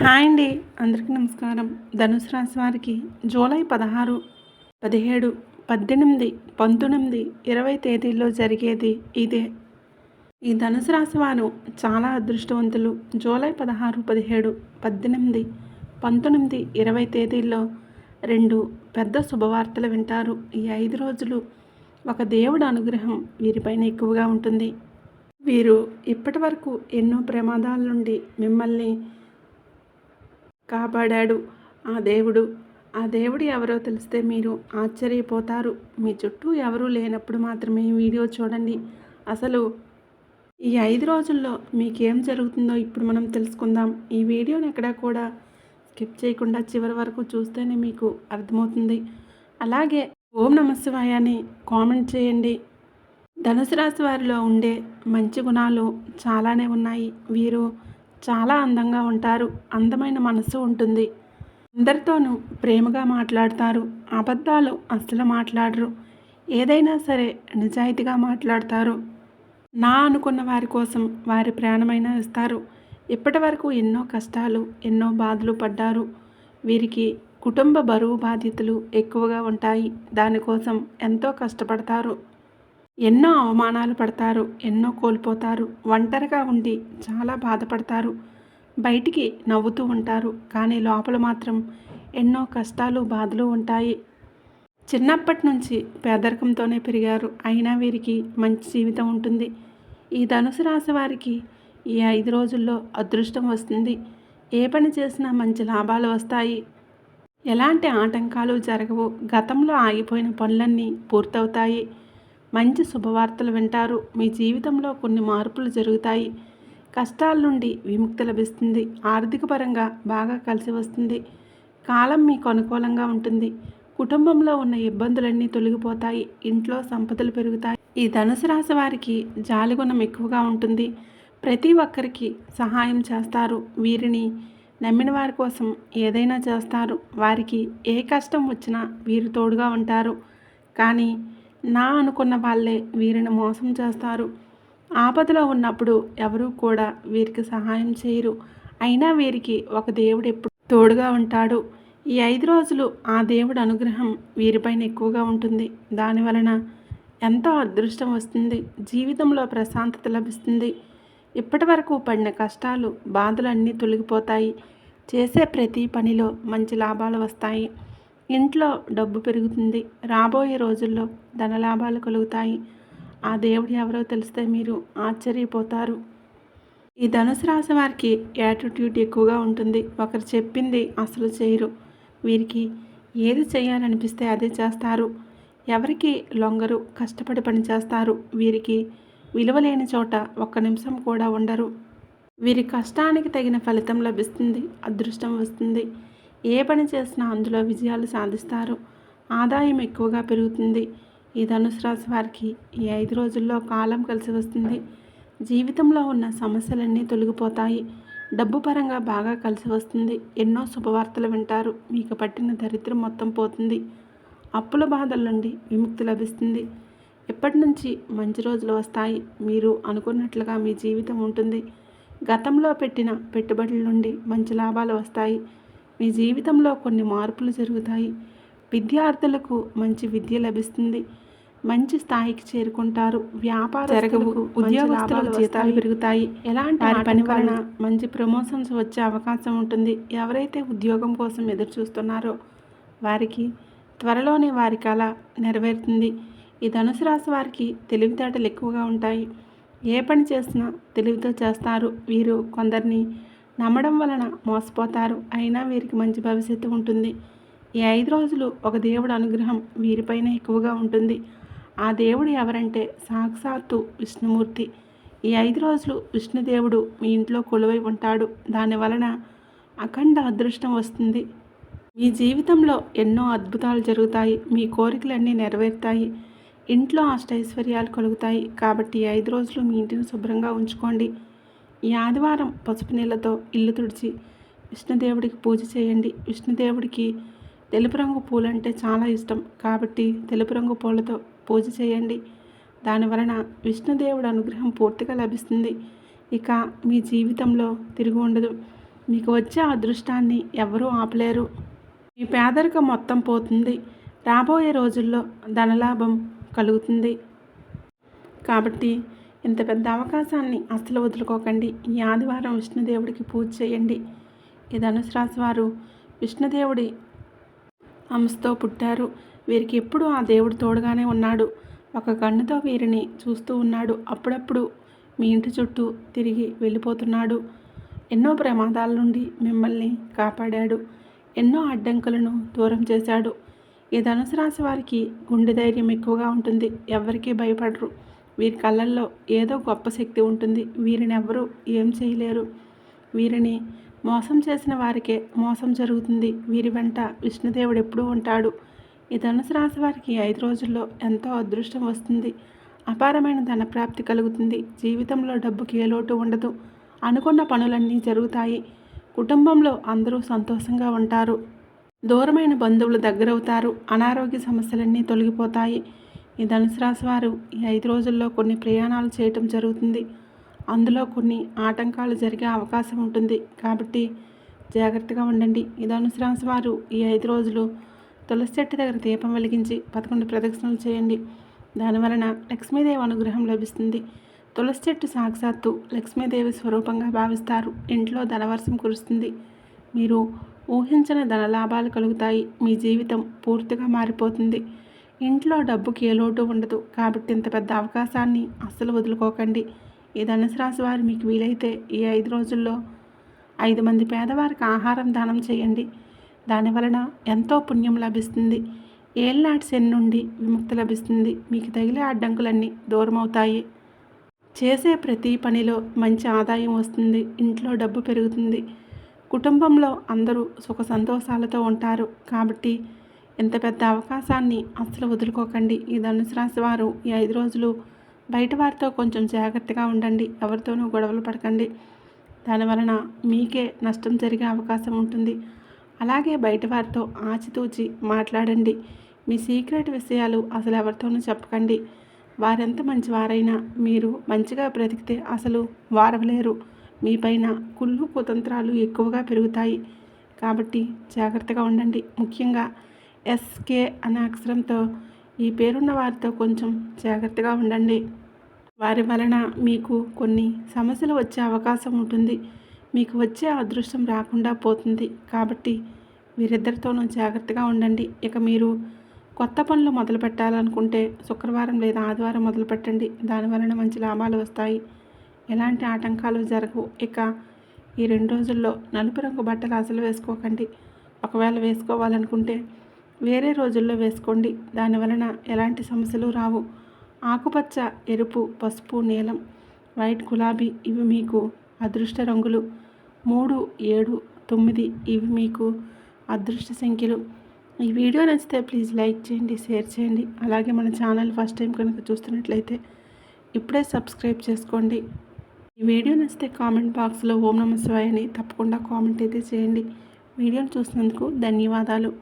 Hi అండి. అందరికీ నమస్కారం. ధనుసు రాశి వారికి జూలై పదహారు పదిహేడు పద్దెనిమిది పంతొమ్మిది ఇరవై తేదీల్లో జరిగేది ఇదే. ఈ ధనుసు రాశి వారు చాలా అదృష్టవంతులు. జూలై పదహారు పదిహేడు పద్దెనిమిది పంతొమ్మిది ఇరవై తేదీల్లో రెండు పెద్ద శుభవార్తలు వింటారు. ఈ ఐదు రోజులు ఒక దేవుడు అనుగ్రహం వీరిపైన ఎక్కువగా ఉంటుంది. వీరు ఇప్పటి వరకు ఎన్నో ప్రమాదాల నుండి మిమ్మల్ని కాపాడాడు. ఆ దేవుడు ఆ దేవుడు ఎవరో తెలిస్తే మీరు ఆశ్చర్యపోతారు. మీ చుట్టూ ఎవరూ లేనప్పుడు మాత్రమే వీడియో చూడండి. అసలు ఈ ఐదు రోజుల్లో మీకేం జరుగుతుందో ఇప్పుడు మనం తెలుసుకుందాం. ఈ వీడియోని ఎక్కడా కూడా స్కిప్ చేయకుండా చివరి వరకు చూస్తేనే మీకు అర్థమవుతుంది. అలాగే ఓం నమశివాయ అని కామెంట్ చేయండి. ధనుసు రాశి వారిలో ఉండే మంచి గుణాలు చాలానే ఉన్నాయి. వీరు చాలా అందంగా ఉంటారు. అందమైన మనసు ఉంటుంది. అందరితోనూ ప్రేమగా మాట్లాడతారు. అబద్ధాలు అస్సలు మాట్లాడరు. ఏదైనా సరే నిజాయితీగా మాట్లాడతారు. నా అనుకున్న వారి కోసం వారి ప్రాణమైనా ఇస్తారు. ఇప్పటి వరకు ఎన్నో కష్టాలు ఎన్నో బాధలు పడ్డారు. వీరికి కుటుంబ బరువు బాధ్యతలు ఎక్కువగా ఉంటాయి. దానికోసం ఎంతో కష్టపడతారు. ఎన్నో అవమానాలు పడతారు ఎన్నో కోల్పోతారు ఒంటరిగా ఉండి చాలా బాధపడతారు. బయటికి నవ్వుతూ ఉంటారు కానీ లోపల మాత్రం ఎన్నో కష్టాలు బాధలు ఉంటాయి. చిన్నప్పటి నుంచి పేదరికంతోనే పెరిగారు అయినా వీరికి మంచి జీవితం ఉంటుంది. ఈ ధనుసు రాశి వారికి ఈ ఐదు రోజుల్లో అదృష్టం వస్తుంది. ఏ పని చేసినా మంచి లాభాలు వస్తాయి. ఎలాంటి ఆటంకాలు జరగవు. గతంలో ఆగిపోయిన పనులన్నీ పూర్తవుతాయి. మంచి శుభవార్తలు వింటారు. మీ జీవితంలో కొన్ని మార్పులు జరుగుతాయి. కష్టాల నుండి విముక్తి లభిస్తుంది. ఆర్థిక పరంగా బాగా కలిసి వస్తుంది. కాలం మీకు అనుకూలంగా ఉంటుంది. కుటుంబంలో ఉన్న ఇబ్బందులన్నీ తొలగిపోతాయి. ఇంట్లో సంపదలు పెరుగుతాయి. ఈ ధనుసు రాశి వారికి జాలిగుణం ఎక్కువగా ఉంటుంది. ప్రతి ఒక్కరికి సహాయం చేస్తారు. వీరిని నమ్మిన వారి కోసం ఏదైనా చేస్తారు. వారికి ఏ కష్టం వచ్చినా వీరు తోడుగా ఉంటారు. కానీ నా అనుకున్న వాళ్ళే వీరిని మోసం చేస్తారు. ఆపదలో ఉన్నప్పుడు ఎవరూ కూడా వీరికి సహాయం చేయరు. అయినా వీరికి ఒక దేవుడు ఎప్పుడు తోడుగా ఉంటాడు. ఈ ఐదు రోజులు ఆ దేవుడు అనుగ్రహం వీరిపైన ఎక్కువగా ఉంటుంది. దానివలన ఎంతో అదృష్టం వస్తుంది. జీవితంలో ప్రశాంతత లభిస్తుంది. ఇప్పటి వరకు పడిన కష్టాలు బాధలు అన్నీ తొలగిపోతాయి. చేసే ప్రతి పనిలో మంచి లాభాలు వస్తాయి. ఇంట్లో డబ్బు పెరుగుతుంది. రాబోయే రోజుల్లో ధనలాభాలు కలుగుతాయి. ఆ దేవుడు ఎవరో తెలిస్తే మీరు ఆశ్చర్యపోతారు. ఈ ధనుసు రాశి వారికి యాటిట్యూడ్ ఎక్కువగా ఉంటుంది. ఒకరు చెప్పింది అసలు చేయరు. వీరికి ఏది చేయాలనిపిస్తే అదే చేస్తారు. ఎవరికి లొంగరు కష్టపడి పని చేస్తారు. వీరికి విలువ లేని చోట ఒక్క నిమిషం కూడా ఉండరు. వీరి కష్టానికి తగిన ఫలితం లభిస్తుంది అదృష్టం వస్తుంది. ఏ పని చేసినా అందులో విజయాలు సాధిస్తారు. ఆదాయం ఎక్కువగా పెరుగుతుంది. ఈ ధనుసు రాశి వారికి ఈ ఐదు రోజుల్లో కాలం కలిసి వస్తుంది. జీవితంలో ఉన్న సమస్యలన్నీ తొలగిపోతాయి. డబ్బు పరంగా బాగా కలిసి వస్తుంది. ఎన్నో శుభవార్తలు వింటారు. మీకు పట్టిన దరిద్రం మొత్తం పోతుంది. అప్పుల బాధల నుండి విముక్తి లభిస్తుంది. ఎప్పటి నుంచి మంచి రోజులు వస్తాయి? మీరు అనుకున్నట్లుగా మీ జీవితం ఉంటుంది. గతంలో పెట్టిన పెట్టుబడుల నుండి మంచి లాభాలు వస్తాయి. మీ జీవితంలో కొన్ని మార్పులు జరుగుతాయి. విద్యార్థులకు మంచి విద్య లభిస్తుంది. మంచి స్థాయికి చేరుకుంటారు. వ్యాపార జరగవు. ఉద్యోగస్తుల జీతాలు పెరుగుతాయి. ఎలాంటి పని వలన మంచి ప్రమోషన్స్ వచ్చే అవకాశం ఉంటుంది. ఎవరైతే ఉద్యోగం కోసం ఎదురు చూస్తున్నారో వారికి త్వరలోనే వారి కళ నెరవేరుతుంది. ఈ ధనుసు రాశి వారికి తెలివితేటలు ఎక్కువగా ఉంటాయి. ఏ పని చేసినా తెలివితో చేస్తారు. వీరు కొందరిని నమ్మడం వలన మోసపోతారు. అయినా వీరికి మంచి భవిష్యత్తు ఉంటుంది. ఈ ఐదు రోజులు ఒక దేవుడు అనుగ్రహం వీరిపైన ఎక్కువగా ఉంటుంది. ఆ దేవుడు ఎవరంటే సాక్షాత్తు విష్ణుమూర్తి. ఈ ఐదు రోజులు విష్ణుదేవుడు మీ ఇంట్లో కొలువై ఉంటాడు. దాని వలన అఖండ అదృష్టం వస్తుంది. మీ జీవితంలో ఎన్నో అద్భుతాలు జరుగుతాయి. మీ కోరికలన్నీ నెరవేరుతాయి. ఇంట్లో అష్టైశ్వర్యాలు కలుగుతాయి. కాబట్టి ఐదు రోజులు మీ ఇంటిని శుభ్రంగా ఉంచుకోండి. ఈ ఆదివారం పసుపు నీళ్ళతో ఇల్లు తుడిచి విష్ణుదేవుడికి పూజ చేయండి. విష్ణుదేవుడికి తెలుపు రంగు పూలంటే చాలా ఇష్టం. కాబట్టి తెలుపు రంగు పూలతో పూజ చేయండి. దానివలన విష్ణుదేవుడు అనుగ్రహం పూర్తిగా లభిస్తుంది. ఇక మీ జీవితంలో తిరిగి ఉండదు. మీకు వచ్చే అదృష్టాన్ని ఎవరూ ఆపలేరు. మీ పేదరికం మొత్తం పోతుంది. రాబోయే రోజుల్లో ధనలాభం కలుగుతుంది. కాబట్టి ఇంత పెద్ద అవకాశాన్ని అస్సలు వదులుకోకండి. ఈ ఆదివారం విష్ణుదేవుడికి పూజ చేయండి. ఈ ధనుసురాశి వారు విష్ణుదేవుడి అంశతో పుట్టారు. వీరికి ఎప్పుడూ ఆ దేవుడు తోడుగానే ఉన్నాడు. ఒక కన్నుతో వీరిని చూస్తూ ఉన్నాడు. అప్పుడప్పుడు మీ ఇంటి చుట్టూ తిరిగి వెళ్ళిపోతున్నాడు. ఎన్నో ప్రమాదాల నుండి మిమ్మల్ని కాపాడాడు. ఎన్నో అడ్డంకులను దూరం చేశాడు. ఈ ధనుసు రాశి వారికి గుండె ధైర్యం ఎక్కువగా ఉంటుంది. ఎవరికీ భయపడరు. వీరి కళ్ళల్లో ఏదో గొప్ప శక్తి ఉంటుంది. వీరిని ఎవరూ ఏం చేయలేరు. వీరిని మోసం చేసిన వారికే మోసం జరుగుతుంది. వీరి వెంట విష్ణుదేవుడు ఎప్పుడూ ఉంటాడు. ఈ ధనుసు రాశి వారికి ఐదు రోజుల్లో ఎంతో అదృష్టం వస్తుంది. అపారమైన ధనప్రాప్తి కలుగుతుంది. జీవితంలో డబ్బుకి ఏ లోటు ఉండదు. అనుకున్న పనులన్నీ జరుగుతాయి. కుటుంబంలో అందరూ సంతోషంగా ఉంటారు. దూరమైన బంధువులు దగ్గరవుతారు. అనారోగ్య సమస్యలన్నీ తొలగిపోతాయి. ఈ ధనుసు రాశి వారు ఈ ఐదు రోజుల్లో కొన్ని ప్రయాణాలు చేయటం జరుగుతుంది. అందులో కొన్ని ఆటంకాలు జరిగే అవకాశం ఉంటుంది. కాబట్టి జాగ్రత్తగా ఉండండి. ఈ ధనుసు రాశి వారు ఈ ఐదు రోజులు తులసి చెట్టు దగ్గర దీపం వెలిగించి పదకొండు ప్రదక్షిణలు చేయండి. దానివలన లక్ష్మీదేవి అనుగ్రహం లభిస్తుంది. తులసి చెట్టు సాక్షాత్తు లక్ష్మీదేవి స్వరూపంగా భావిస్తారు. ఇంట్లో ధనవర్షం కురుస్తుంది. మీరు ఊహించని ధనలాభాలు కలుగుతాయి. మీ జీవితం పూర్తిగా మారిపోతుంది. ఇంట్లో డబ్బుకి ఏ లోటు ఉండదు. కాబట్టి ఇంత పెద్ద అవకాశాన్ని అస్సలు వదులుకోకండి. ఈ ధనుసు రాశి వారు మీకు వీలైతే ఈ ఐదు రోజుల్లో ఐదు మంది పేదవారికి ఆహారం దానం చేయండి. దానివలన ఎంతో పుణ్యం లభిస్తుంది. ఏళ్ళనాటి శని నుండి విముక్తి లభిస్తుంది. మీకు తగిలే అడ్డంకులన్నీ దూరమవుతాయి. చేసే ప్రతి పనిలో మంచి ఆదాయం వస్తుంది. ఇంట్లో డబ్బు పెరుగుతుంది. కుటుంబంలో అందరూ సుఖ సంతోషాలతో ఉంటారు. కాబట్టి ఇంత పెద్ద అవకాశాన్ని అస్సలు వదులుకోకండి. ఈ ధనుసు రాశి వారు ఈ ఐదు రోజులు బయట వారితో కొంచెం జాగ్రత్తగా ఉండండి. ఎవరితోనూ గొడవలు పడకండి. దానివలన మీకే నష్టం జరిగే అవకాశం ఉంటుంది. అలాగే బయట వారితో ఆచితూచి మాట్లాడండి. మీ సీక్రెట్ విషయాలు అసలు ఎవరితోనూ చెప్పకండి. వారెంత మంచివారైనా మీరు మంచిగా బ్రతికితే అసలు వారవలేరు. మీపైన కుళ్ళు కుతంత్రాలు ఎక్కువగా పెరుగుతాయి. కాబట్టి జాగ్రత్తగా ఉండండి. ముఖ్యంగా ఎస్కే అనే అక్షరంతో ఈ పేరున్న వారితో కొంచెం జాగ్రత్తగా ఉండండి. వారి వలన మీకు కొన్ని సమస్యలు వచ్చే అవకాశం ఉంటుంది. మీకు వచ్చే అదృష్టం రాకుండా పోతుంది. కాబట్టి వీరిద్దరితోనూ జాగ్రత్తగా ఉండండి. ఇక మీరు కొత్త పనులు మొదలు పెట్టాలనుకుంటే శుక్రవారం లేదా ఆదివారం మొదలు పెట్టండి. దాని వలన మంచి లాభాలు వస్తాయి. ఎలాంటి ఆటంకాలు జరగవు. ఇక ఈ రెండు రోజుల్లో నలుపు రంగు బట్టలు అసలు వేసుకోకండి. ఒకవేళ వేసుకోవాలనుకుంటే వేరే రోజుల్లో వేసుకోండి. దానివలన ఎలాంటి సమస్యలు రావు. ఆకుపచ్చ ఎరుపు పసుపు నీలం వైట్ గులాబీ ఇవి మీకు అదృష్ట రంగులు. మూడు ఏడు తొమ్మిది ఇవి మీకు అదృష్ట సంఖ్యలు. ఈ వీడియో నచ్చితే ప్లీజ్ లైక్ చేయండి షేర్ చేయండి. అలాగే మన ఛానల్ ఫస్ట్ టైం కనుక చూస్తున్నట్లయితే ఇప్పుడే సబ్స్క్రైబ్ చేసుకోండి. ఈ వీడియో నచ్చితే కామెంట్ బాక్స్లో ఓం నమ అని తప్పకుండా కామెంట్ అయితే చేయండి. వీడియోను చూసినందుకు ధన్యవాదాలు.